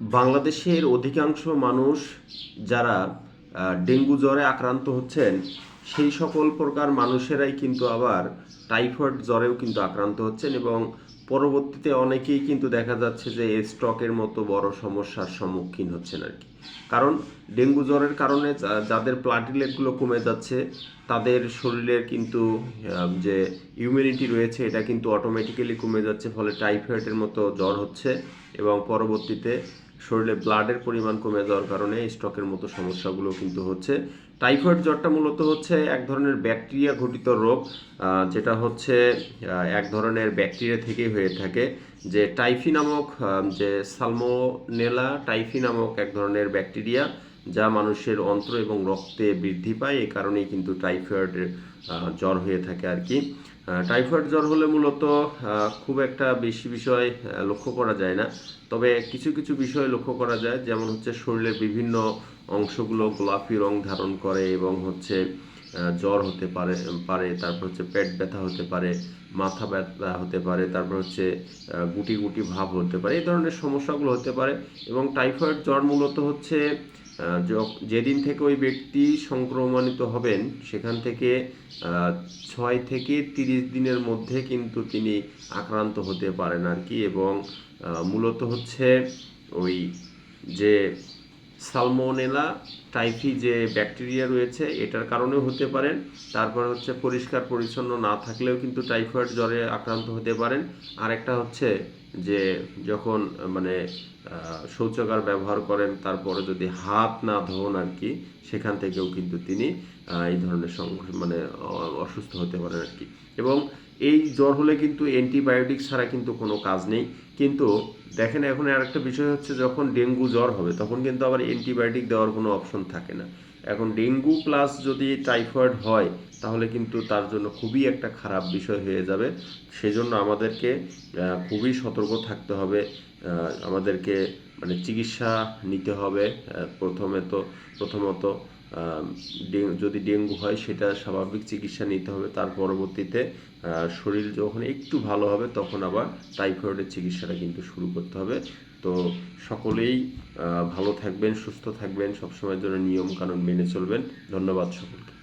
বাংলাদেশের অধিকাংশ মানুষ যারা ডেঙ্গু জ্বরে আক্রান্ত হচ্ছেন, সেই সকল প্রকার মানুষেরাই কিন্তু আবার টাইফয়েড জ্বরেও কিন্তু আক্রান্ত হচ্ছেন এবং পরবর্তীতে অনেকেই কিন্তু দেখা যাচ্ছে যে এই স্ট্রকের মতো বড় সমস্যার সম্মুখীন হচ্ছেন আর কি। কারণ ডেঙ্গু জ্বরের কারণে যাদের প্লাটিলেটগুলো কমে যাচ্ছে, তাদের শরীরের কিন্তু যে ইমিউনিটি রয়েছে, এটা কিন্তু অটোমেটিক্যালি কমে যাচ্ছে, ফলে টাইফয়েডের মতো জ্বর হচ্ছে এবং পরবর্তীতে শরীরে ব্লাডের পরিমাণ কমে যাওয়ার কারণে স্ট্রোকের মতো সমস্যাগুলো কিন্তু হচ্ছে। টাইফয়েড জ্বরটা মূলত হচ্ছে এক ধরনের ব্যাকটেরিয়া ঘটিত রোগ যেটা হচ্ছে এক ধরনের ব্যাকটেরিয়া থেকেই হয়ে থাকে। যে টাইফি নামক যে সালমোনেলা টাইফি নামক এক ধরনের ব্যাকটেরিয়া যা মানুষের অন্ত্র এবং রক্তে বৃদ্ধি পায় এই কারণেই কিন্তু টাইফয়েডের জ্বর হয়ে থাকে আর কি। টাইফয়েড জ্বর হলে মূলত খুব একটা বেশি বিষয় লক্ষ্য করা যায় না। তবে কিছু কিছু বিষয় লক্ষ্য করা যায়, যেমন হচ্ছে শরীরের বিভিন্ন অংশগুলো গোলাপি রং ধারণ করে এবং হচ্ছে জ্বর হতে পারে পারে, তারপর হচ্ছে পেট ব্যথা হতে পারে, মাথা ব্যথা হতে পারে, তারপর হচ্ছে গুটি গুটি ভাব হতে পারে, এই ধরনের সমস্যাগুলো হতে পারে। এবং টাইফয়েড জ্বর মূলত হচ্ছে যেদিন থেকে ওই ব্যক্তি সংক্রমণিত হবেন, সেখান থেকে ছয় থেকে তিরিশ দিনের মধ্যে কিন্তু তিনি আক্রান্ত হতে পারেন আর কি এবং মূলত হচ্ছে ওই যে সালমোনেলা টাইফি যে ব্যাকটেরিয়া রয়েছে, এটার কারণেও হতে পারেন। তারপর হচ্ছে পরিষ্কার পরিচ্ছন্ন না থাকলেও কিন্তু টাইফয়েড জ্বরে আক্রান্ত হতে পারেন। আরেকটা হচ্ছে যে যখন মানে শৌচাগার ব্যবহার করেন, তারপরে যদি হাত না ধোন আর কি, সেখান থেকেও কিন্তু তিনি এই ধরনের মানে অসুস্থ হতে পারেন আর কি। এবং এই জ্বর হলে কিন্তু অ্যান্টিবায়োটিক ছাড়া কিন্তু কোনো কাজ নেই। কিন্তু দেখেন, এখন আর একটা বিষয় হচ্ছে যখন ডেঙ্গু জ্বর হবে, তখন কিন্তু আবার অ্যান্টিবায়োটিক দেওয়ার কোনো অপশন থাকে না। এখন ডেঙ্গু প্লাস যদি টাইফয়েড হয়, তাহলে কিন্তু তার জন্য খুবই একটা খারাপ বিষয় হয়ে যাবে। সেজন্য আমাদেরকে খুবই সতর্ক থাকতে হবে। আমাদেরকে মানে চিকিৎসা নিতে হবে প্রথমে তো, প্রথমত যদি ডেঙ্গু হয় সেটা স্বাভাবিক চিকিৎসা নিতে হবে, তার পরবর্তীতে শরীর যখন একটু ভালো হবে তখন আবার টাইফয়েডের চিকিৎসাটা কিন্তু শুরু করতে হবে। তো সকলেই ভালো থাকবেন, সুস্থ থাকবেন, সবসময়ের জন্য নিয়ম কানুন মেনে চলবেন। ধন্যবাদ সকলকে।